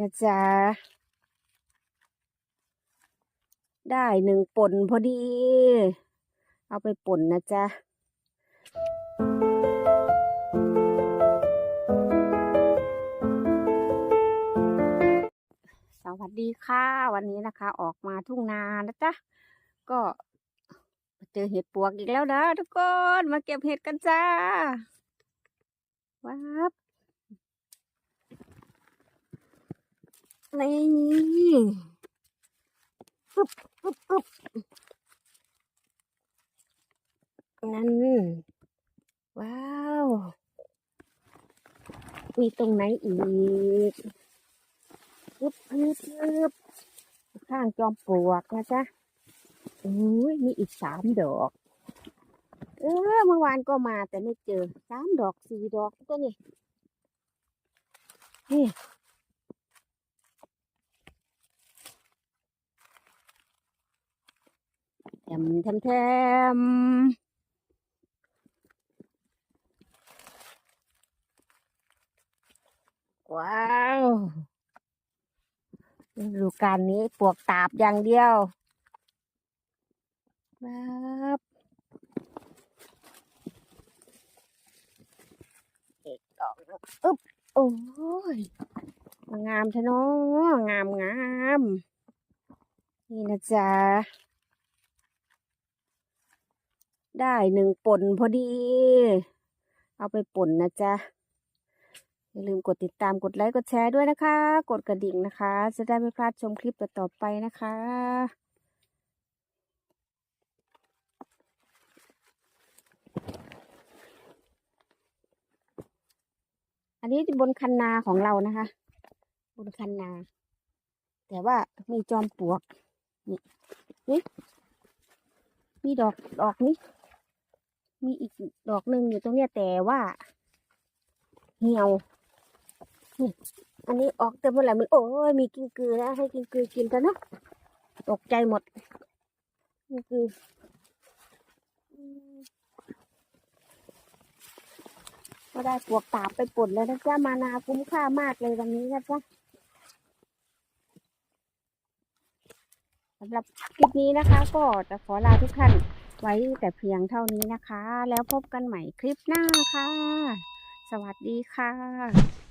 นะจ๊ะ ได้หนึ่งป่นพอดี เอาไปป่นนะจ๊ะสวัสดีค่ะ วันนี้นะคะ ออกมาทุ่งนานะจ๊ะ ก็เจอเห็ดปวกอีกแล้วนะทุกคน มาเก็บเห็ดกันจ้าว้าว นี่ปึ๊บปึ๊บปึ๊บนั่น ว้าว มีตรงไหนอีกปึ๊บปึ๊บปึ๊บข้างจอมปลวกนะจ๊ะโอ้ยมีอีกสามดอก เออเมื่อวานก็มาแต่ไม่เจอสามดอกสี่ดอกตัวนี้นี่ แถมแถมแถมว้าวดูกาลนี้ปวกตาบอย่างเดียวครับอีกดอกหนึ่งอึ๊บโอ้ย งามชะเนาะงามงาม นี่นะจ๊ะ ได้หนึ่งป่นพอดี เอาไปป่นนะจ๊ะ อย่าลืมกดติดตามกดไลค์กดแชร์ด้วยนะคะ กดกระดิ่งนะคะ จะได้ไม่พลาดชมคลิปต่อๆไปนะคะอันนี้บนคันนาของเรานะคะ บนคันนา แต่ว่ามีจอมปลวกนี่นี่มีดอกดอกนี้ มีอีกดอกหนึ่งอยู่ตรงเนี้ยแต่ว่า เหี่ยวนี่อันนี้ออกเต็มหมดแล้วมันโอ้ยมีกิ้งกือนะให้กิ้งกือกินกันเนาะตกใจหมดกิ้งกือมก็ได้ปวกตาไปป่นแล้วนะจ๊ะมานาคุ้มค่ามากเลยวันนี้นะจ๊ะสำหรับคลิปนี้นะคะ ก็จะขอลาทุกท่าน ไว้แต่เพียงเท่านี้นะคะ แล้วพบกันใหม่คลิปหน้าค่ะ สวัสดีค่ะ